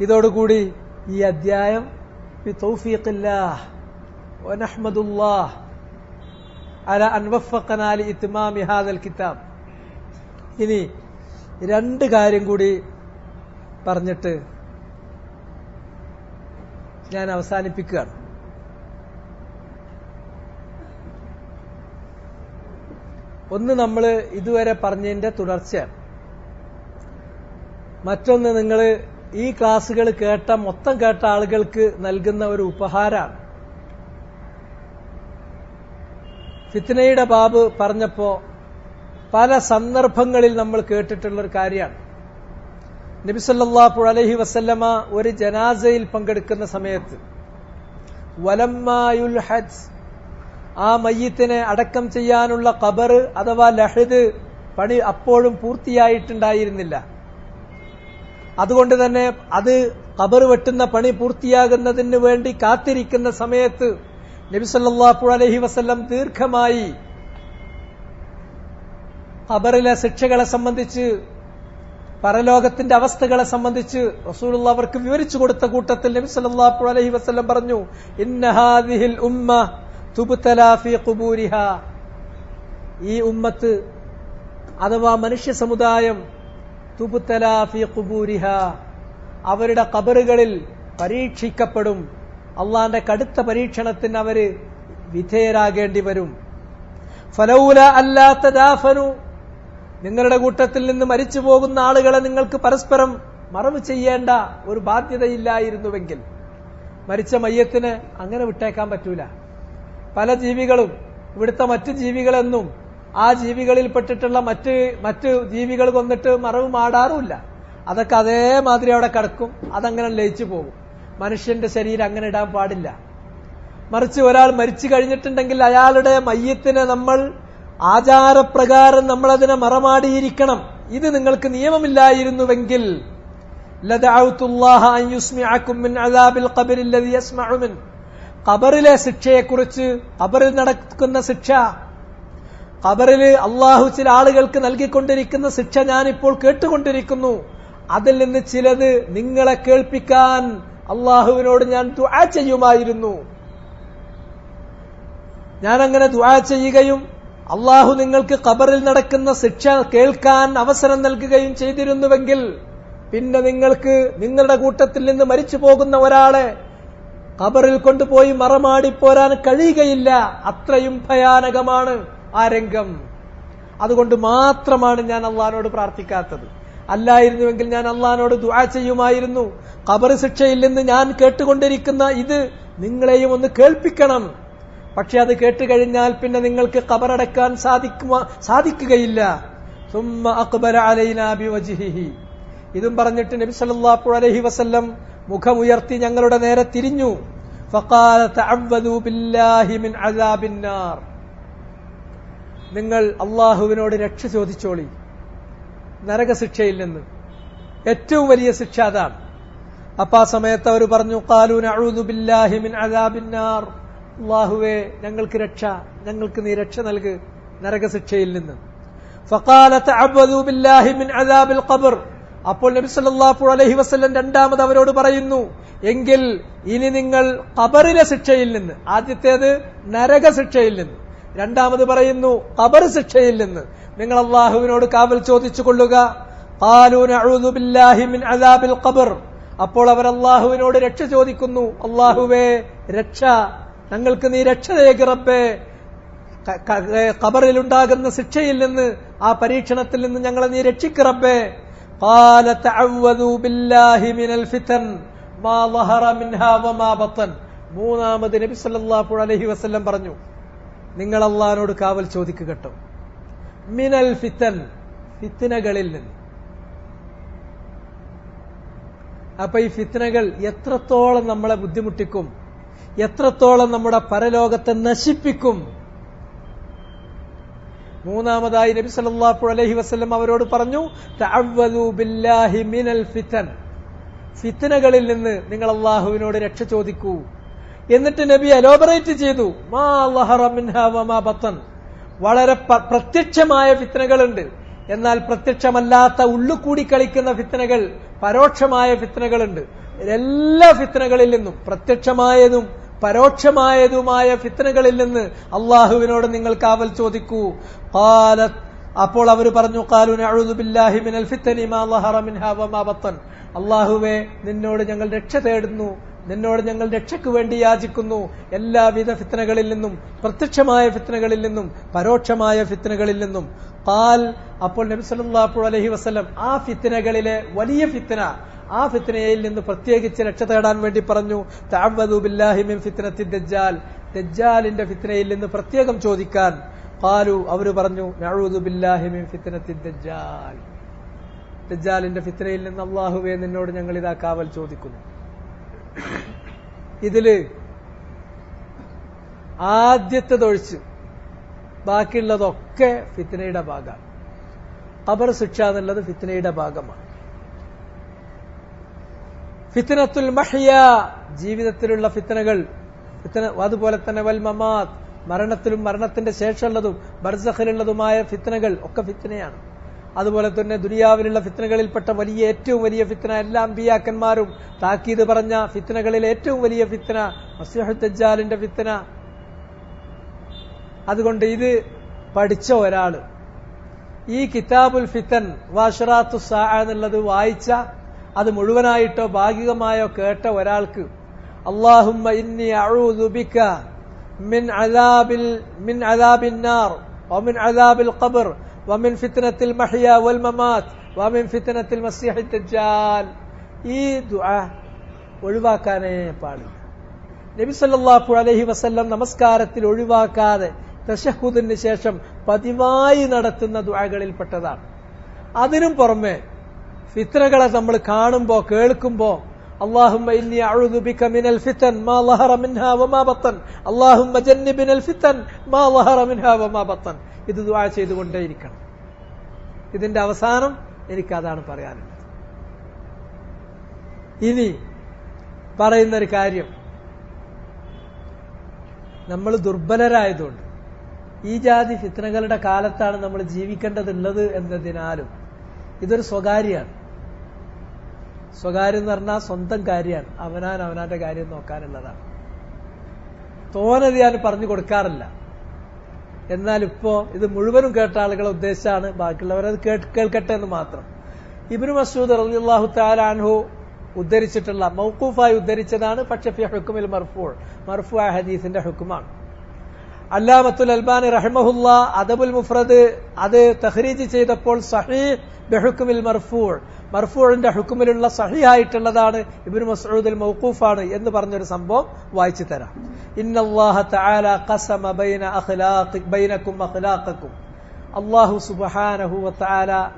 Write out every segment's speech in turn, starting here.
ഇതോടുകൂടി ഈ അധ്യായം കിതാബ്. ഇനി രണ്ട് കാര്യം കൂടി പറഞ്ഞിട്ട് ഞാൻ അവസാനിപ്പിക്കുകയാണ്. ഒന്ന് നമ്മൾ ഇതുവരെ പറഞ്ഞതിന്റെ തുടർച്ചയാണ്. മറ്റൊന്ന് നിങ്ങൾ ഈ ക്ലാസ്സുകൾ കേട്ട മൊത്തം കേട്ട ആളുകൾക്ക് നൽകുന്ന ഒരു ഉപഹാരമാണ് ഫിത്നയുടെ ബാബ് പറഞ്ഞപ്പോ പല സന്ദർഭങ്ങളിൽ നമ്മൾ കേട്ടിട്ടുള്ള ഒരു കാര്യമാണ് നബിസല്ലാപ്പു അലഹി വസല്ലമ ഒരു ജനാസയിൽ പങ്കെടുക്കുന്ന സമയത്ത് വലമ്മായുൽ ഹജ് ആ മയ്യത്തിനെ അടക്കം ചെയ്യാനുള്ള കബറ് അഥവാ ലഹദ് പണി അപ്പോഴും പൂർത്തിയായിട്ടുണ്ടായിരുന്നില്ല. അതുകൊണ്ട് തന്നെ അത് കബർ വെട്ടുന്ന പണി പൂർത്തിയാകുന്നതിന് വേണ്ടി കാത്തിരിക്കുന്ന സമയത്ത് നബിസല്ലാഹു അലഹി വസ്ല്ലം ദീർഘമായി ഖബറിലെ ശിക്ഷകളെ സംബന്ധിച്ച് പരലോകത്തിന്റെ അവസ്ഥകളെ സംബന്ധിച്ച് റസൂലുള്ള അവർക്ക് വിവരിച്ചു കൊടുത്ത കൂട്ടത്തിൽ നബി സല്ലല്ലാഹു അലൈഹി വസല്ലം പറഞ്ഞു ഇന്നഹാദിഹിൽ ഉമ്മ തുബ്തലാ ഫീ ഈ ഉമ്മത്ത് അഥവാ മനുഷ്യ സമുദായം തുബ്തലാ ഫീ ഖുബൂരിഹാ. അവരുടെ കബറുകളിൽ പരീക്ഷിക്കപ്പെടും. അള്ളാന്റെ കടുത്ത പരീക്ഷണത്തിന് അവർ വിധേയരാകേണ്ടി വരും. ഫലൗല അല്ലാത്ത ദാഫനു നിങ്ങളുടെ കൂട്ടത്തിൽ നിന്ന് മരിച്ചു പോകുന്ന ആളുകളെ നിങ്ങൾക്ക് പരസ്പരം മറവ് ചെയ്യേണ്ട ഒരു ബാധ്യതയില്ലായിരുന്നുവെങ്കിൽ മരിച്ച മയ്യത്തിന് അങ്ങനെ വിട്ടേക്കാൻ പറ്റൂല. പല ജീവികളും ഇവിടുത്തെ മറ്റു ജീവികളെന്നും ആ ജീവികളിൽ പെട്ടിട്ടുള്ള മറ്റ് മറ്റ് ജീവികൾ കൊന്നിട്ട് മറവ് മാടാറുമില്ല. അതൊക്കെ അതേമാതിരി അവിടെ കിടക്കും. അതങ്ങനെ ലയിച്ചു പോകും. മനുഷ്യന്റെ ശരീരം അങ്ങനെ ഇടാൻ പാടില്ല. മറിച്ച് ഒരാൾ മരിച്ചു കഴിഞ്ഞിട്ടുണ്ടെങ്കിൽ അയാളുടെ മയ്യത്തിനെ നമ്മൾ ആചാരപ്രകാരം നമ്മളതിനെ മറമാടിയിരിക്കണം. ഇത് നിങ്ങൾക്ക് നിയമമില്ലായിരുന്നുവെങ്കിൽ ഖബറിലെ ശിക്ഷയെക്കുറിച്ച് ഖബറിൽ നടക്കുന്ന ശിക്ഷ ഖബറിൽ അള്ളാഹു ചില ആളുകൾക്ക് നൽകിക്കൊണ്ടിരിക്കുന്ന ശിക്ഷ ഞാനിപ്പോൾ കേട്ടുകൊണ്ടിരിക്കുന്നു. അതിൽ നിന്ന് ചിലത് നിങ്ങളെ കേൾപ്പിക്കാൻ അള്ളാഹുവിനോട് ഞാൻ ദുആ ചെയ്യുമായിരുന്നു. ഞാൻ അങ്ങനെ ദുആ ചെയ്യുകയും അള്ളാഹു നിങ്ങൾക്ക് ഖബറിൽ നടക്കുന്ന ശിക്ഷ കേൾക്കാൻ അവസരം നൽകുകയും ചെയ്തിരുന്നുവെങ്കിൽ പിന്നെ നിങ്ങൾക്ക് നിങ്ങളുടെ കൂട്ടത്തിൽ നിന്ന് മരിച്ചു പോകുന്ന ഒരാളെ ഖബറിൽ കൊണ്ടുപോയി മറമാടിപ്പോരാൻ കഴിയുകയില്ല. അത്രയും ഭയാനകമാണ്. ആ രംഗം. അതുകൊണ്ട് മാത്രമാണ് ഞാൻ അള്ളഹാനോട് പ്രാർത്ഥിക്കാത്തത്. അല്ലായിരുന്നുവെങ്കിൽ ഞാൻ അള്ളഹാനോട് ദുആ ചെയ്യുമായിരുന്നു. ഖബർ ശിക്ഷയില്ലെന്ന് ഞാൻ കേട്ടുകൊണ്ടിരിക്കുന്ന ഇത് നിങ്ങളെയും ഒന്ന് കേൾപ്പിക്കണം. പക്ഷെ അത് കേട്ടുകഴിഞ്ഞാൽ പിന്നെ നിങ്ങൾക്ക് കബറടക്കാൻ സാധിക്കുകയില്ല. ബിവജ്ഹിഹി. ഇതും പറഞ്ഞിട്ട് നബി സല്ലല്ലാഹു അലൈഹി വസല്ലം മുഖമുയർത്തി ഞങ്ങളുടെ നേരെ തിരിഞ്ഞു. ഫഖാല തഅവ്വദു ബില്ലാഹി മിൻ നിങ്ങൾ അള്ളാഹുവിനോട് രക്ഷ ചോദിച്ചോളി. നരകശിക്ഷയിൽ നിന്ന്. ഏറ്റവും വലിയ ശിക്ഷ അതാണ്. അപ്പൊ ആ സമയത്ത് അവർ പറഞ്ഞു ഖാലു നഊദു ബില്ലാഹി മിൻ അദാബിൻ നാർ. അള്ളാഹുവേ ഞങ്ങൾക്ക് രക്ഷ. ഞങ്ങൾക്ക് നീ രക്ഷ നൽക് നരകശിക്ഷയിൽ നിന്ന്. അപ്പോൾ നബി അലൈഹി വസല്ലം രണ്ടാമത് അവരോട് പറയുന്നു എങ്കിൽ ഇനി നിങ്ങൾ ഖബറിലെ ശിക്ഷയിൽ നിന്ന് ആദ്യത്തേത് നരകശിക്ഷയിൽ നിന്ന്. രണ്ടാമത് പറയുന്നു കബർ ശിക്ഷയിൽ നിന്ന്. നിങ്ങൾ അള്ളാഹുവിനോട് കാവൽ ചോദിച്ചു കൊള്ളുക അപ്പോൾ അവർ അള്ളാഹുവിനോട് രക്ഷ ചോദിക്കുന്നു. അള്ളാഹുവേ രക്ഷ. ഞങ്ങൾക്ക് നീ രക്ഷ തേകിറപ്പേ കബറിലുണ്ടാകുന്ന ശിക്ഷയിൽ നിന്ന് ആ പരീക്ഷണത്തിൽ നിന്ന് ഞങ്ങളെ നീ രക്ഷിക്കിറപ്പേ മൂന്നാമത് നബി അലഹി വസ്ല്ലം പറഞ്ഞു നിങ്ങൾ അള്ളഹാനോട് കാവൽ ചോദിക്കുക മിനൽ ഫിത്തൻ ഫിത്തനകളിൽ നിന്ന്. അപ്പൊ ഈ ഫിത്തനകൾ എത്രത്തോളം നമ്മളെ ബുദ്ധിമുട്ടിക്കും എത്രത്തോളം നമ്മുടെ പരലോകത്തെ നശിപ്പിക്കും. മൂന്നാമതായി നബി സല്ലല്ലാഹു അലഹി വസ്ലം അവരോട് പറഞ്ഞു മിനൽ ഫിതൻ ഫിത്തനകളിൽ നിന്ന് നിങ്ങൾ അള്ളാഹുവിനോട് രക്ഷ ചോദിക്കൂ. എന്നിട്ട് നബി അലോബറേറ്റ് ചെയ്തു. മാ വമാ ബത്തൻ. വളരെ പ്രത്യക്ഷമായ ഫിത്തനകളുണ്ട് എന്നാൽ പ്രത്യക്ഷമല്ലാത്ത ഉള്ളുകൂടി കളിക്കുന്ന ഫിത്തനകൾ പരോക്ഷമായ ഫിത്തനകളുണ്ട് എല്ലാ ഫിത്തനകളിൽ നിന്നും പ്രത്യക്ഷമായതും പരോക്ഷമായതുമായ ഫിത്തനകളിൽ നിന്ന് അള്ളാഹുവിനോട് നിങ്ങൾ കാവൽ ചോദിക്കൂ. കാലത്ത് അപ്പോൾ അവർ പറഞ്ഞു ഖാലു നഅൂദു ബില്ലാഹി മിനൽ ഫിത്തനി മാ ളഹറ മിൻഹാ വമാ ബത്തൻ. അള്ളാഹുവേ നിന്നോട് ഞങ്ങൾ രക്ഷ തേടുന്നു. നിന്നോട് ഞങ്ങൾ രക്ഷയ്ക്ക് വേണ്ടി യാചിക്കുന്നു. എല്ലാവിധ ഫിത്തനകളിൽ നിന്നും പ്രത്യക്ഷമായ ഫിത്തനകളിൽ നിന്നും പരോക്ഷമായ ഫിത്തനകളിൽ നിന്നും. പാൽ അപ്പോൾ നബി അലഹി വസ്ലം ആ ഫിത്തനകളിലെ വലിയ ഫിത്തന ആ ഫിത്തനയിൽ നിന്ന് പ്രത്യേകിച്ച് രക്ഷ തേടാൻ വേണ്ടി പറഞ്ഞു തഅവ്വദു ബില്ലാഹി മിൻ ഫിത്നത്തി ദജ്ജാൽ. ദജ്ജാലിന്റെ ഫിത്തനയിൽ നിന്ന് പ്രത്യേകം ചോദിക്കാൻ പാലു അവർ പറഞ്ഞു നഊദു ബില്ലാഹി മിൻ ഫിത്നത്തി ദജ്ജാൽ. ദജ്ജാലിന്റെ ഫിത്തനയിൽ നിന്ന് അള്ളാഹുവേ നിന്നോട് ഞങ്ങൾ ഇതാ കാവൽ ചോദിക്കുന്നു. ഇതിൽ ആദ്യത്തേതൊഴിച്ച് ബാക്കിയുള്ളതൊക്കെ ഫിത്തനയുടെ ഭാഗമാണ്. ഖബർ ശിക്ഷ എന്നുള്ളത് ഫിത്തനയുടെ ഭാഗമാണ്. ഫിത്തനത്തുൽ മഹിയ ജീവിതത്തിലുള്ള ഫിത്തനകൾ ഫിത്തന അതുപോലെ തന്നെ വൽ മമാത് മരണത്തിലും മരണത്തിന്റെ ശേഷമുള്ളതും ബർസഖിലുള്ളതുമായ ഫിത്തനകൾ ഒക്കെ ഫിത്തനയാണ് അതുപോലെ തന്നെ ദുനിയാവിലുള്ള ഫിത്തനകളിൽപ്പെട്ട വലിയ ഏറ്റവും വലിയ ഫിത്തന എല്ലാ അമ്പിയാക്കന്മാരും. താക്കീത് പറഞ്ഞ ഫിത്തനകളിൽ ഏറ്റവും വലിയ ഫിത്തന മസ്യഹുദ്ദാലിന്റെ ഫിത്തന അതുകൊണ്ട് ഇത് പഠിച്ച ഒരാൾ ഈ കിതാബുൽ ഫിത്തൻ വാഷറാത്തു സാ എന്നുള്ളത് വായിച്ച അത് മുഴുവനായിട്ടോ ഭാഗികമായോ കേട്ട ഒരാൾക്ക് അള്ളാഹുമ്മ ഇന്നി മിൻ മിൻ വമിൻ ഫിത്തനത്തിൽ മഹിയ വൽ മമാത്ത് വമിൻ ഫിത്തനത്തിൽ മസീഹ് ദജ്ജാൽ ഈ ദുആ ഒഴിവാക്കാനേ പാടില്ല. നബി സല്ലല്ലാഹു അലൈഹി വസല്ലം നമസ്കാരത്തിൽ ഒഴിവാക്കാതെ തശഹുദിന് ശേഷം പതിവായി നടത്തുന്ന ദുആകളിൽപ്പെട്ടതാണ് അതിനും പുറമെ ഫിത്രകളെ നമ്മൾ കാണുമ്പോ കേൾക്കുമ്പോ اللهم إني أعوذ بك من الفتن ما ظهر منها وما بطن اللهم جنبنا الفتن ما ظهر منها وما بطن ഇത് ദുആ ചെയ്തുകൊണ്ടേയിരിക്കണം ഇതിന്റെ അവസാനം എനിക്ക് അതാണ് പറയാനുള്ളത് ഇനി പറയുന്ന ഒരു കാര്യം നമ്മൾ ദുർബലരായതുകൊണ്ട് ഈ ജാതി ഫിത്തനകളുടെ കാലത്താണ് നമ്മൾ ജീവിക്കേണ്ടതുള്ളത് എന്നതിനാലും ഇതൊരു സ്വകാര്യമാണ് സ്വകാര്യം എന്ന് പറഞ്ഞാൽ സ്വന്തം കാര്യമാണ് അവനാൻ അവനാന്റെ കാര്യം നോക്കാനുള്ളതാണ് തോന്നത് ഞാൻ പറഞ്ഞു കൊടുക്കാറില്ല. എന്നാൽ ഇപ്പോ ഇത് മുഴുവനും കേട്ട ആളുകളെ ഉദ്ദേശിച്ചാണ് ബാക്കിയുള്ളവരത് കേൾക്കട്ടെ എന്ന് മാത്രം. ഇബ്നു മസൂദ് റളിയല്ലാഹു താലാൻഹു ഉദ്ധരിച്ചിട്ടുള്ള മൗക്കൂഫായി ഉദ്ധരിച്ചതാണ് പക്ഷെ ഹുക്കുമിൽ മർഫൂൾ ആ ഹദീസിന്റെ ഹുക്കുമാണ് അല്ലാമത്തുൽ അൽബാനി റഹ്മഹുല്ല അദബുൽ മുഫ്രദ് അത് തഹ്രീജ് ചെയ്തപ്പോൾ സഹീഹ് ബെഹുക്കുമിൽ മർഫൂൾ. മർഫൂളിന്റെ ഹുക്കുമിലുള്ള സഹിയായിട്ടുള്ളതാണ് ഇബിൻ മസ്ഊദുൽ മൗഖൂഫാണ് എന്ന് പറഞ്ഞൊരു സംഭവം വായിച്ചു തരാം. ഇന്നല്ലാഹ തആല ഖസമ ബൈന അഖ്ലാഖി ബൈനക്കും അഖ്ലാഖക്കും. അല്ലാഹു സുബ്ഹാനഹു വ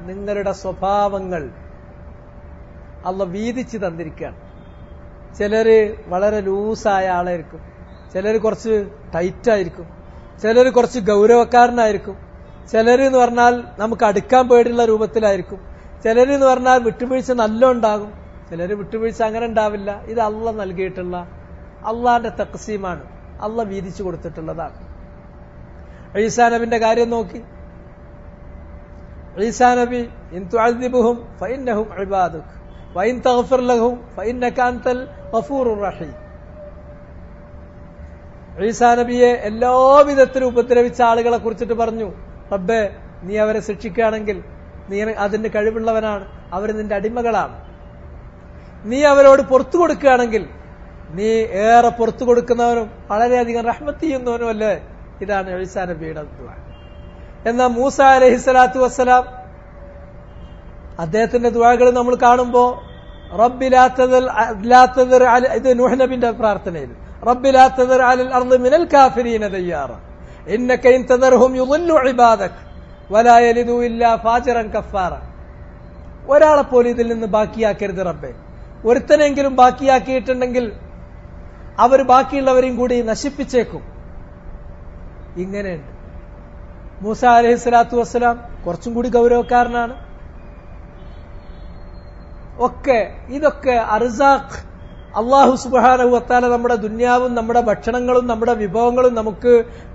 നിങ്ങളുടെ സ്വഭാവങ്ങൾ അല്ല വീതിച്ചു തന്നിരിക്കുകയാണ്. ചിലര് വളരെ ലൂസായ ആളായിരിക്കും. ചിലർ കുറച്ച് ടൈറ്റ് ആയിരിക്കും ചിലർ കുറച്ച് ഗൗരവക്കാരനായിരിക്കും. ചിലർ എന്ന് പറഞ്ഞാൽ നമുക്ക് അടുക്കാൻ പേടിയുള്ള രൂപത്തിലായിരിക്കും. ചിലർ എന്ന് പറഞ്ഞാൽ വിട്ടുവീഴ്ച നല്ല ഉണ്ടാകും. ചിലർ വിട്ടുവീഴ്ച അങ്ങനെ ഉണ്ടാവില്ല. ഇത് അള്ള നൽകിയിട്ടുള്ള അള്ളാന്റെ തക്സീമാണ്. അള്ള വീതിച്ചു കൊടുത്തിട്ടുള്ളതാണ്. ഈസാ നബിന്റെ കാര്യം നോക്കി. ഈസാ നബി ഇൻ തുഅദ്ദിബുഹും ഫഇന്നഹും ഇബാദുക്. വഇൻ തഗ്ഫിർ ലഹും ഫഇന്നക നക്കാന്തൽ റഹീം. ഈസാ നബിയെ എല്ലാ വിധത്തിലും ഉപദ്രവിച്ച ആളുകളെ കുറിച്ചിട്ട് പറഞ്ഞു. റബ്ബേ നീ അവരെ ശിക്ഷിക്കുകയാണെങ്കിൽ നീ അതിന്റെ കഴിവുള്ളവനാണ് അവർ നിന്റെ അടിമകളാണ്. നീ അവരോട് പുറത്തു കൊടുക്കുകയാണെങ്കിൽ നീ ഏറെ പുറത്തു കൊടുക്കുന്നവനും വളരെയധികം റഹ്മത്ത് ചെയ്യുന്നവനും അല്ലേ? ഇതാണ് എഴുസാ നബിയുടെ ദുആ. എന്നാൽ മൂസ അലഹി സ്വലാത്തു വസ്സലാം അദ്ദേഹത്തിന്റെ ദുവാകൾ നമ്മൾ കാണുമ്പോ റബ്ബിലാത്തത് ഇത് നൂഹ് നബിന്റെ പ്രാർത്ഥനയിൽ റബ്ബിലാത്തത് അലൽ الأرض മിനൽ കാഫിരീന ديارا ഇന്നക إن تذرهم يضل عبادك വലാ യലിദു ഇല്ലാ ഫാജിറൻ كفارا ഒരാളെ പോലും ഇതിൽ നിന്ന് ബാക്കിയാക്കരുത് റബ്ബെ. ഒരുത്തനെങ്കിലും ബാക്കിയാക്കിയിട്ടുണ്ടെങ്കിൽ അവർ ബാക്കിയുള്ളവരെയും കൂടി നശിപ്പിച്ചേക്കും. ഇങ്ങനെയുണ്ട്. മൂസ അലഹി സ്വലാത്തു വസ്സലാം കുറച്ചും കൂടി ഗൗരവക്കാരനാണ്. ഒക്കെ ഇതൊക്കെ അർസാഖ് അള്ളാഹു സുബാനഹു വത്താല നമ്മുടെ ദുന്യാവും നമ്മുടെ ഭക്ഷണങ്ങളും നമ്മുടെ വിഭവങ്ങളും നമുക്ക്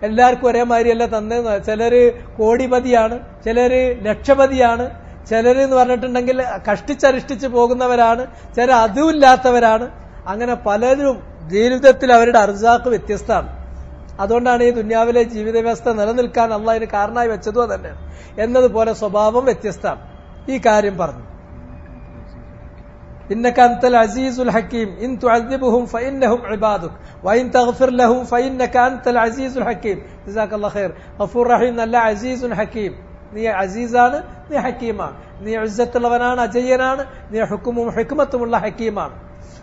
എല്ലാവർക്കും ഒരേ ഒരേമാതിരിയല്ല തന്നെ ചിലര് കോടിപതിയാണ് ചിലര് ലക്ഷപതിയാണ് ചിലര് എന്ന് പറഞ്ഞിട്ടുണ്ടെങ്കിൽ കഷ്ടിച്ചരിഷ്ടിച്ച് പോകുന്നവരാണ് ചില അതുമില്ലാത്തവരാണ്. അങ്ങനെ പലരും ജീവിതത്തിൽ അവരുടെ അർസാക്ക് വ്യത്യസ്തമാണ്. അതുകൊണ്ടാണ് ഈ ദുന്യാവിലെ ജീവിത വ്യവസ്ഥ നിലനിൽക്കാൻ അള്ളാഹിന് കാരണമായി വെച്ചതും തന്നെ എന്നതുപോലെ സ്വഭാവം വ്യത്യസ്തമാണ്. ഈ കാര്യം പറഞ്ഞു. إنك أنت العزيز الحكيم إن تعذبهم فإنهم عبادك وإن تغفر لهم فإنك أنت العزيز الحكيم جزاك الله خير غفور رحيم നല്ല عزيز حكيم നീ അസീസാണ് നീ ഹക്കീമാണ് നീ ഇസ്സത്തുള്ളവനാണ് അജയ്യനാണ് നീ ഹുക്കുമും ഹെക്കുമത്തുമുള്ള ഹക്കീമാണ്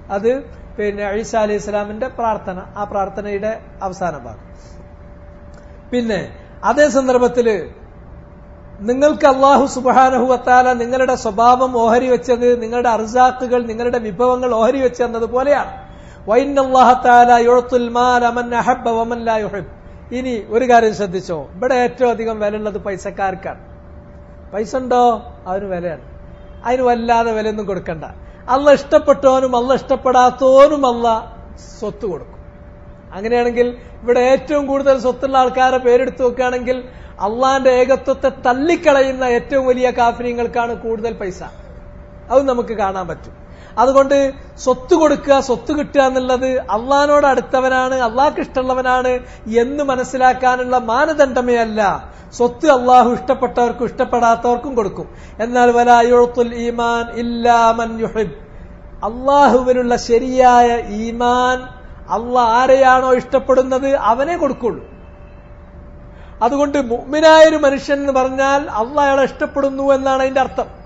അത് പിന്നെ ഈസ അലൈഹി ഇസ്ലാമിന്റെ പ്രാർത്ഥന ആ പ്രാർത്ഥനയുടെ അവസാന ഭാഗം പിന്നെ അതേ സന്ദർഭത്തില് നിങ്ങൾക്ക് അള്ളാഹു സുബാനഹുവത്താല നിങ്ങളുടെ സ്വഭാവം ഓഹരി വെച്ചത് നിങ്ങളുടെ അർസാക്കുകൾ നിങ്ങളുടെ വിഭവങ്ങൾ ഓഹരി വെച്ചെന്നത് പോലെയാണ്. ഇനി ഒരു കാര്യം ശ്രദ്ധിച്ചോ. ഇവിടെ ഏറ്റവും അധികം വില ഉള്ളത് പൈസക്കാർക്കാണ്. പൈസ ഉണ്ടോ? അവന് വിലയാണ്. അതിന് വല്ലാതെ വിലയൊന്നും കൊടുക്കണ്ട. അല്ല ഇഷ്ടപ്പെട്ടവനും അല്ല ഇഷ്ടപ്പെടാത്തവനും അല്ല സ്വത്ത് കൊടുക്കും. അങ്ങനെയാണെങ്കിൽ ഇവിടെ ഏറ്റവും കൂടുതൽ സ്വത്തുള്ള ആൾക്കാരെ പേരെടുത്ത് നോക്കുകയാണെങ്കിൽ അള്ളാന്റെ ഏകത്വത്തെ തള്ളിക്കളയുന്ന ഏറ്റവും വലിയ കാഫര്യങ്ങൾക്കാണ് കൂടുതൽ പൈസ. അത് നമുക്ക് കാണാൻ പറ്റും. അതുകൊണ്ട് സ്വത്ത് കൊടുക്കുക സ്വത്ത് കിട്ടുക എന്നുള്ളത് അള്ളഹാനോട് അടുത്തവനാണ് അള്ളാഹ്ക്ക് ഇഷ്ടമുള്ളവനാണ് എന്ന് മനസ്സിലാക്കാനുള്ള മാനദണ്ഡമേ അല്ല. സ്വത്ത് അള്ളാഹു ഇഷ്ടപ്പെട്ടവർക്കും ഇഷ്ടപ്പെടാത്തവർക്കും കൊടുക്കും. എന്നാൽ വലായുത്തുൽ ഈമാൻ ഇല്ലാമൻ യുഹിബ്. അള്ളാഹുവിനുള്ള ശരിയായ ഈമാൻ അള്ളാഹ് ആരെയാണോ ഇഷ്ടപ്പെടുന്നത് അവനെ കൊടുക്കുള്ളൂ. അതുകൊണ്ട് മുഗ്മിനായൊരു മനുഷ്യൻ എന്ന് പറഞ്ഞാൽ അള്ള അയാളെ ഇഷ്ടപ്പെടുന്നു എന്നാണ് അതിന്റെ അർത്ഥം.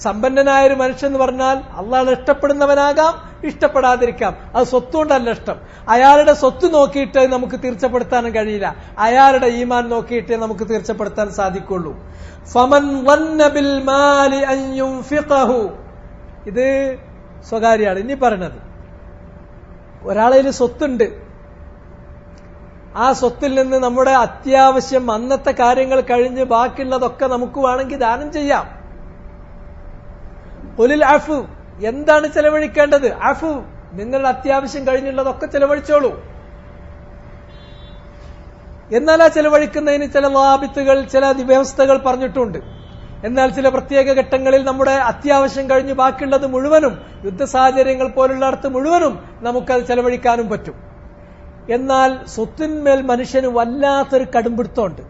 സമ്പന്നനായൊരു മനുഷ്യൻ എന്ന് പറഞ്ഞാൽ അള്ളാഹ് ഇഷ്ടപ്പെടുന്നവനാകാം ഇഷ്ടപ്പെടാതിരിക്കാം. അത് സ്വത്തുകൊണ്ടല്ല ഇഷ്ടം. അയാളുടെ സ്വത്ത് നോക്കിയിട്ട് നമുക്ക് തീർച്ചപ്പെടുത്താനും കഴിയില്ല. അയാളുടെ ഈമാൻ നോക്കിയിട്ട് നമുക്ക് തീർച്ചപ്പെടുത്താൻ സാധിക്കുള്ളൂ. ഫമൻ ഇത് സ്വകാര്യമാണ്. ഇനി പറഞ്ഞത് ഒരാളതിൽ സ്വത്തുണ്ട്. ആ സ്വത്തിൽ നിന്ന് നമ്മുടെ അത്യാവശ്യം അന്നത്തെ കാര്യങ്ങൾ കഴിഞ്ഞ് ബാക്കിയുള്ളതൊക്കെ നമുക്ക് വേണമെങ്കിൽ ദാനം ചെയ്യാം. ഒലിൽ അഫു എന്താണ് ചെലവഴിക്കേണ്ടത്? അഫു നിങ്ങളുടെ അത്യാവശ്യം കഴിഞ്ഞുള്ളതൊക്കെ ചെലവഴിച്ചോളൂ. എന്നാൽ ആ ചെലവഴിക്കുന്നതിന് ചില ലാഭിത്തുകൾ ചില വ്യവസ്ഥകൾ പറഞ്ഞിട്ടുണ്ട്. എന്നാൽ ചില പ്രത്യേക ഘട്ടങ്ങളിൽ നമ്മുടെ അത്യാവശ്യം കഴിഞ്ഞ് ബാക്കിയുള്ളത് മുഴുവനും യുദ്ധ സാഹചര്യങ്ങൾ പോലുള്ളിടത്ത് മുഴുവനും നമുക്കത് ചെലവഴിക്കാനും പറ്റും. എന്നാൽ സ്വത്തിന്മേൽ മനുഷ്യന് വല്ലാത്തൊരു കടുംപിടുത്തമുണ്ട്.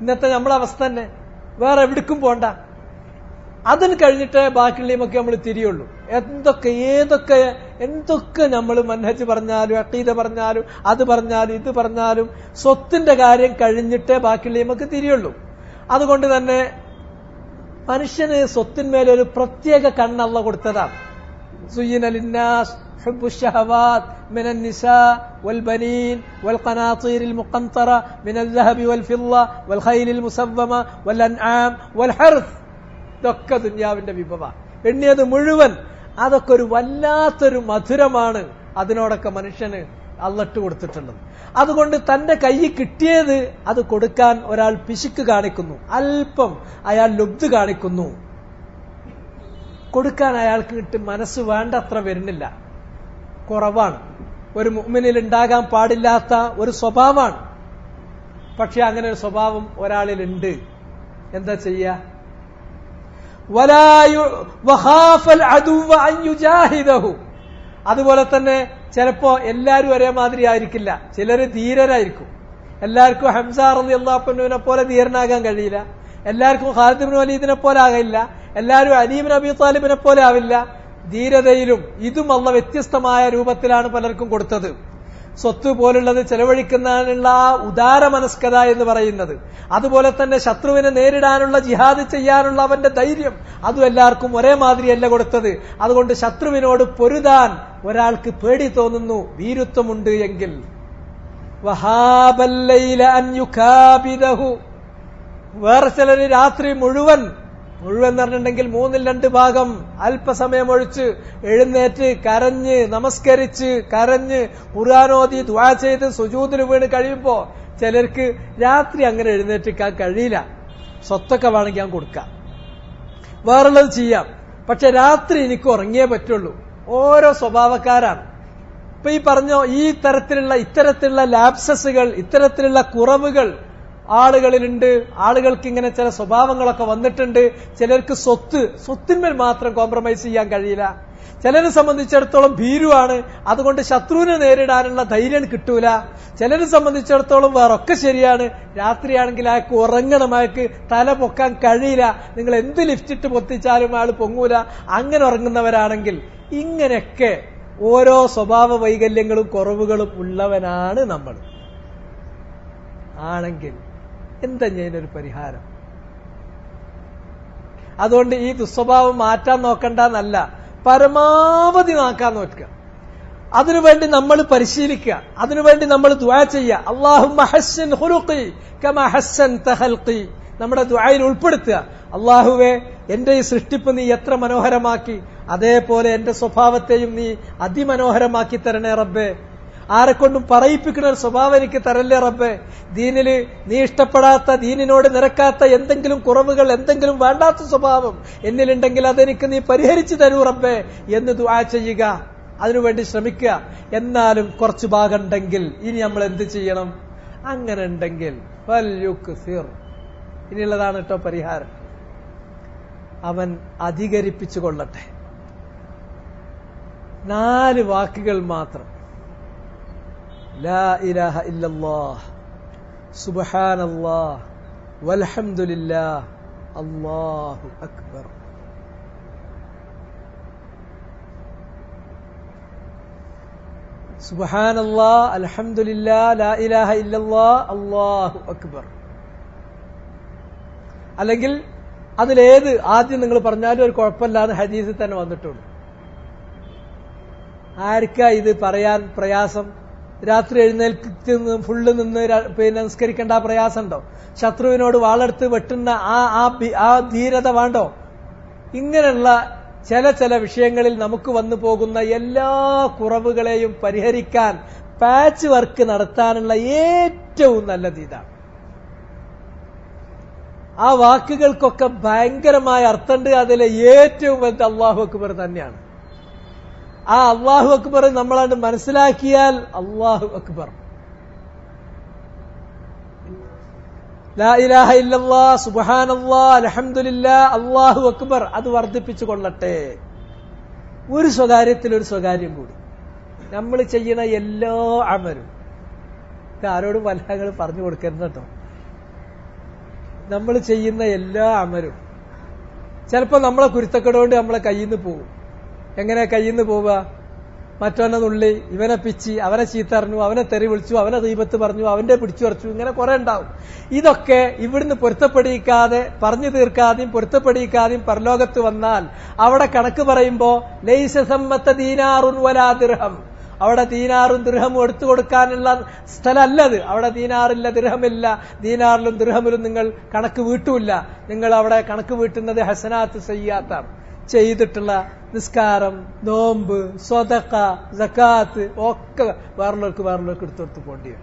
ഇന്നത്തെ നമ്മളെ അവസ്ഥ തന്നെ. വേറെ എവിടേക്കും പോണ്ട. അതിന് കഴിഞ്ഞിട്ട് ബാക്കിയുള്ളതൊക്കെ നമ്മൾ തിരിയുള്ളൂ. എന്തൊക്കെ ഏതൊക്കെ എന്തൊക്കെ നമ്മൾ മൻഹജ് പറഞ്ഞാലും അക്കീത പറഞ്ഞാലും അത് പറഞ്ഞാലും ഇത് പറഞ്ഞാലും സ്വത്തിന്റെ കാര്യം കഴിഞ്ഞിട്ടേ ബാക്കിയുള്ളതൊക്കെ തിരിയുള്ളൂ. അതുകൊണ്ട് തന്നെ മനുഷ്യന് സ്വത്തിന്മേലൊരു പ്രത്യേക കണ്ണല്ല കൊടുത്തതാണ്. സുയിനലിന്നാസ് حب الشهوات من النساء والبنين والقناطير المقنطرة من الذهب والفضة والخيل المسومة والأنعام والحرث ഇതൊക്കെ ദുന്യാവിന്റെ വിഭവ എണ്ണിയത് മുഴുവൻ അതൊക്കെ ഒരു വല്ലാത്തൊരു മധുരമാണ് അതിനോടൊക്കെ മനുഷ്യന് അള്ളട്ട് കൊടുത്തിട്ടുള്ളത് അതുകൊണ്ട് തന്റെ കയ്യിൽ കിട്ടിയത് അത് കൊടുക്കാൻ ഒരാൾ പിശുക്ക് കാണിക്കുന്നു അല്പം അയാൾ ലുബ്ധ് കാണിക്കുന്നു കൊടുക്കാൻ അയാൾക്ക് കിട്ടി മനസ്സ് വേണ്ടത്ര വരുന്നില്ല കുറവാണ്. ഒരു മുമ്മിനിൽ ഉണ്ടാകാൻ പാടില്ലാത്ത ഒരു സ്വഭാവമാണ്. പക്ഷെ അങ്ങനെ ഒരു സ്വഭാവം ഒരാളിൽ ഉണ്ട് എന്താ ചെയ്യ? അതുപോലെ തന്നെ ചിലപ്പോ എല്ലാരും ഒരേ മാതിരി ആയിരിക്കില്ല. ചിലര് ധീരരായിരിക്കും. എല്ലാവർക്കും ഹംസാർ അലി അള്ളാഹുവിനെ പോലെ ധീരനാകാൻ കഴിയില്ല. എല്ലാവർക്കും ഖാലിദിബിൻ വലീദിനെ പോലെ ആകില്ല എല്ലാവരും അലീബിൻ അബി താലിബിനെ പോലെ ആവില്ല. ധീരതയിലും ഇതും അള്ള വ്യത്യസ്തമായ രൂപത്തിലാണ് പലർക്കും കൊടുത്തത്. സ്വത്ത് പോലുള്ളത് ചെലവഴിക്കുന്നതിനുള്ള ഉദാര മനസ്കത എന്ന് പറയുന്നത്. അതുപോലെ തന്നെ ശത്രുവിനെ നേരിടാനുള്ള ജിഹാദ് ചെയ്യാനുള്ള അവന്റെ ധൈര്യം അതും എല്ലാവർക്കും ഒരേ മാതിരിയല്ല കൊടുത്തത്. അതുകൊണ്ട് ശത്രുവിനോട് പൊരുതാൻ ഒരാൾക്ക് പേടി തോന്നുന്നു വീരുത്വമുണ്ട് എങ്കിൽ. വേറെ ചിലര് രാത്രി മുഴുവൻ മുഴുവൻ പറഞ്ഞിട്ടുണ്ടെങ്കിൽ മൂന്നിൽ രണ്ട് ഭാഗം അല്പസമയം ഒഴിച്ച് എഴുന്നേറ്റ് കരഞ്ഞ് നമസ്കരിച്ച് കരഞ്ഞ് ഖുർആാനോദി ദ്വാ ചെയ്ത് സുജൂതിന് വീണ് കഴിയുമ്പോ ചിലർക്ക് രാത്രി അങ്ങനെ എഴുന്നേറ്റിക്കാൻ കഴിയില്ല. സ്വത്തൊക്കെ വേണമെങ്കിൽ ഞാൻ കൊടുക്കാം. വേറുള്ളത് ചെയ്യാം. പക്ഷെ രാത്രി എനിക്ക് ഉറങ്ങിയേ പറ്റുള്ളൂ. ഓരോ സ്വഭാവക്കാരാണ്. ഇപ്പൊ ഈ പറഞ്ഞോ ഈ തരത്തിലുള്ള ഇത്തരത്തിലുള്ള ലാപ്സസുകൾ ഇത്തരത്തിലുള്ള കുറവുകൾ ആളുകളിലുണ്ട്. ആളുകൾക്ക് ഇങ്ങനെ ചില സ്വഭാവങ്ങളൊക്കെ വന്നിട്ടുണ്ട്. ചിലർക്ക് സ്വത്ത് സ്വത്തിന്മേൽ മാത്രം കോംപ്രമൈസ് ചെയ്യാൻ കഴിയില്ല. ചിലരെ സംബന്ധിച്ചിടത്തോളം ഭീരുവാണ്. അതുകൊണ്ട് ശത്രുവിനെ നേരിടാനുള്ള ധൈര്യം കിട്ടൂല. ചിലരെ സംബന്ധിച്ചിടത്തോളം വേറൊക്കെ ശരിയാണ്. രാത്രിയാണെങ്കിൽ അയാൾക്ക് ഉറങ്ങണം. അയാൾക്ക് തല പൊക്കാൻ കഴിയില്ല. നിങ്ങൾ എന്ത് ലിഫ്റ്റിട്ട് പൊത്തിച്ചാലും അയാൾ പൊങ്ങൂല. അങ്ങനെ ഉറങ്ങുന്നവരാണെങ്കിൽ ഇങ്ങനെയൊക്കെ ഓരോ സ്വഭാവ വൈകല്യങ്ങളും കുറവുകളും ഉള്ളവനാണ് നമ്മൾ. ആണെങ്കിൽ എന്താ ഞാനൊരു പരിഹാരം. അതുകൊണ്ട് ഈ ദുസ്വഭാവം മാറ്റാൻ നോക്കണ്ടെന്നല്ല പരമാവധി നാക്കാൻ നോക്കുക. അതിനുവേണ്ടി നമ്മൾ പരിശീലിക്കുക. അതിനുവേണ്ടി നമ്മൾ ദ്വാ ചെയ്യുക. അള്ളാഹു നമ്മുടെ ദ്വായിൽ ഉൾപ്പെടുത്തുക. അള്ളാഹുവെ എന്റെ ഈ സൃഷ്ടിപ്പ് നീ എത്ര മനോഹരമാക്കി. അതേപോലെ എന്റെ സ്വഭാവത്തെയും നീ അതിമനോഹരമാക്കി തരണേ റബ്ബേ. ആരെക്കൊണ്ടും പറയിപ്പിക്കുന്ന ഒരു സ്വഭാവം എനിക്ക് തരല്ലേ റബ്ബെ? ദീനിൽ നീ ഇഷ്ടപ്പെടാത്ത ദീനിനോട് നിരക്കാത്ത എന്തെങ്കിലും കുറവുകൾ എന്തെങ്കിലും വേണ്ടാത്ത സ്വഭാവം എന്നിലുണ്ടെങ്കിൽ അതെനിക്ക് നീ പരിഹരിച്ചു തരൂ റബ്ബെ എന്ന് ദുആ ചെയ്യുക. അതിനുവേണ്ടി ശ്രമിക്കുക. എന്നാലും കുറച്ച് ഭാഗം ഉണ്ടെങ്കിൽ ഇനി നമ്മൾ എന്ത് ചെയ്യണം? അങ്ങനെ ഉണ്ടെങ്കിൽ. ഇനിയുള്ളതാണ് കേട്ടോ പരിഹാരം. അവൻ അധികരിപ്പിച്ചു കൊള്ളട്ടെ. നാല് വാക്കുകൾ മാത്രം. ലാ ഇലാഹ ഇല്ലല്ലാഹ് സുബ്ഹാനല്ലാഹ് വൽഹംദുലില്ലാഹ് അല്ലാഹു അക്ബർ. സുബഹാനല്ലാ അൽഹംദുലില്ലാ ലാ ഇലാഹ الله അല്ലാഹു അക്ബർ. അല്ലെങ്കിൽ അതിലേത് ആദ്യം നിങ്ങൾ പറഞ്ഞാലും ഒരു കുഴപ്പമില്ലാന്ന് ഹദീസിൽ തന്നെ വന്നിട്ടുണ്ട്. ആർക്കാ ഇത് പറയാൻ പ്രയാസം? രാത്രി എഴുന്നേൽക്ക് ഫുള്ള് നിന്ന് പിന്നെ നിസ്കരിക്കേണ്ട പ്രയാസമുണ്ടോ? ശത്രുവിനോട് വാളെടുത്ത് വെട്ടുന്ന ആ ആ ആ ധീരത വേണ്ടോ? ഇങ്ങനെയുള്ള ചില ചില വിഷയങ്ങളിൽ നമുക്ക് വന്നു പോകുന്ന എല്ലാ കുറവുകളെയും പരിഹരിക്കാൻ പാച്ച് വർക്ക് നടത്താനുള്ള ഏറ്റവും നല്ലത് ഇതാണ്. ആ വാക്കുകൾക്കൊക്കെ ഭയങ്കരമായ അർത്ഥമുണ്ട്. അതിലെ ഏറ്റവും വലുത് അള്ളാഹു അക്ബർ തന്നെയാണ്. ആ അള്ളാഹു അക്ബർ നമ്മളാണ്ട് മനസ്സിലാക്കിയാൽ അള്ളാഹു അക്ബർ. അള്ളാഹു അക്ബർ. അത് വർദ്ധിപ്പിച്ചു കൊള്ളട്ടെ. ഒരു സ്വകാര്യത്തിൽ ഒരു സ്വകാര്യം കൂടി. നമ്മൾ ചെയ്യുന്ന എല്ലാ അമരും ഇത് ആരോടും വല്ലങ്ങൾ പറഞ്ഞു കൊടുക്കരുത് കേട്ടോ. നമ്മൾ ചെയ്യുന്ന എല്ലാ അമരും ചിലപ്പോൾ നമ്മളെ കുരുത്തക്കെടുകൊണ്ട് നമ്മളെ കയ്യിൽ നിന്ന് പോകും. എങ്ങനെ കയ്യിന്ന് പോവുക? മറ്റവനെ നുള്ളി ഇവനെ പിച്ചി അവനെ ചീത്തറിഞ്ഞു അവനെ തെറി വിളിച്ചു അവനെ ദീപത്ത് പറഞ്ഞു അവന്റെ പിടിച്ചു പറിച്ചു ഇങ്ങനെ കുറെ ഉണ്ടാവും. ഇതൊക്കെ ഇവിടുന്ന് പൊരുത്തപ്പെടിയിക്കാതെ പറഞ്ഞു തീർക്കാതെയും പൊരുത്തപ്പെടിയിക്കാതെയും പരലോകത്ത് വന്നാൽ അവിടെ കണക്ക് പറയുമ്പോ ലൈസസമ്മത്ത ദീനാറുൻ വലാ അവിടെ ദീനാറും ദൃഹമും എടുത്തു കൊടുക്കാനുള്ള സ്ഥലമല്ലത് അവിടെ ദീനാറില്ല ദൃഹമില്ല ദീനാറിലും ദൃഹമിലും നിങ്ങൾ കണക്ക് വീട്ടൂല്ല. നിങ്ങൾ അവിടെ കണക്ക് വീട്ടുന്നത് ഹസനാത്ത് സയ്യാത്താണ്. ചെയ്തിട്ടുള്ള നിസ്കാരം നോമ്പ് സ്വതക്ക സക്കാത്ത് ഒക്കെ വേറുള്ളവർക്ക് വേറുള്ളവർക്ക് എടുത്തെടുത്ത് പോണ്ടി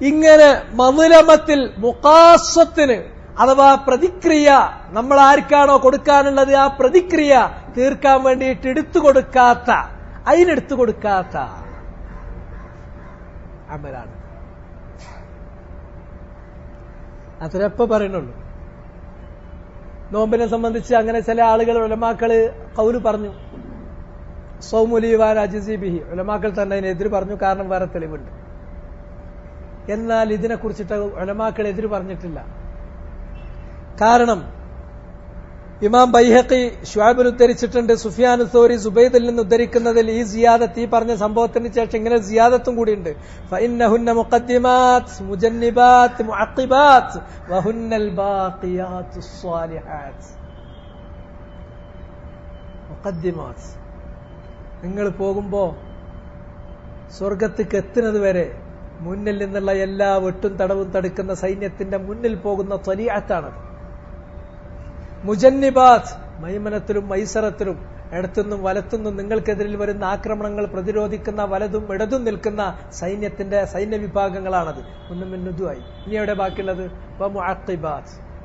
ഇങ്ങനെ മധുരമത്തിൽ മുക്കാസ്വത്തിന് അഥവാ പ്രതിക്രിയ നമ്മൾ ആർക്കാണോ കൊടുക്കാനുള്ളത് ആ പ്രതിക്രിയ തീർക്കാൻ വേണ്ടിയിട്ട് എടുത്തു കൊടുക്കാത്ത അതിനെടുത്തു കൊടുക്കാത്ത അമലാണ്. അത്രയപ്പ പറയണുള്ളൂ നോമ്പിനെ സംബന്ധിച്ച് അങ്ങനെ ചില ആളുകൾ ഉലമാക്കൾ കൗൽ പറഞ്ഞു. സൗമുലീവാൻ അജിസിബിഹി ഉലമാക്കൾ തന്നെ അതിനെതിര് പറഞ്ഞു കാരണം വേറെ തെളിവുണ്ട്. എന്നാൽ ഇതിനെ കുറിച്ചിട്ട് ഉലമാക്കൾ എതിര് പറഞ്ഞിട്ടില്ല. കാരണം ഇമാം ബൈഹക്കി ഷുവാബിൽ ഉദ്ധരിച്ചിട്ടുണ്ട് സുഫിയാൻ സോരി സുബൈദിൽ നിന്ന് ഉദ്ധരിക്കുന്നതിൽ ഈ സിയാദത്ത് ഈ പറഞ്ഞ സംഭവത്തിന് ശേഷം ഇങ്ങനെ സിയാദത്തും കൂടിയുണ്ട്. നിങ്ങൾ പോകുമ്പോ സ്വർഗത്തേക്ക് എത്തുന്നത് വരെ മുന്നിൽ നിന്നുള്ള എല്ലാ വെട്ടും തടവും തടുക്കുന്ന സൈന്യത്തിന്റെ മുന്നിൽ പോകുന്ന ത്വലിയാത്താണത് മുജന്നിബാത്ത് മൈമനത്തിലും മൈസറത്തിലും ഇടത്തുനിന്നും വലത്തുനിന്നും നിങ്ങൾക്കെതിരിൽ വരുന്ന ആക്രമണങ്ങൾ പ്രതിരോധിക്കുന്ന വലതും ഇടതും നിൽക്കുന്ന സൈന്യത്തിന്റെ സൈന്യ വിഭാഗങ്ങളാണത്. ഒന്നും മിന്നുതുമായി ഇനി എവിടെ ബാക്കിയുള്ളത്?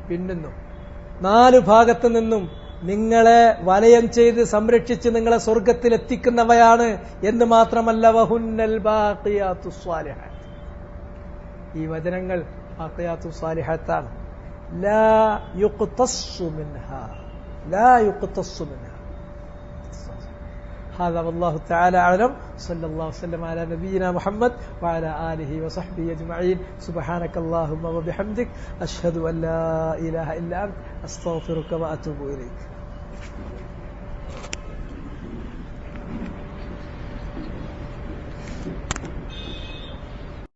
പിന്നുന്നു നാലു ഭാഗത്തു നിന്നും നിങ്ങളെ വലയം ചെയ്ത് സംരക്ഷിച്ച് നിങ്ങളെ സ്വർഗത്തിൽ എത്തിക്കുന്നവയാണ് എന്ന് മാത്രമല്ല വഹുന്നൽ ഈ വചനങ്ങൾ ബാക്കിയാത്തു സാലിഹത്താണ് لا يقتص منها. لا يقتص منها. هذا والله تعالى أعلم. صلى الله وسلم على نبينا محمد وعلى آله وصحبه أجمعين. سبحانك اللهم وبحمدك. أشهد أن لا إله إلا أنت. أستغفرك وأتوب إليك.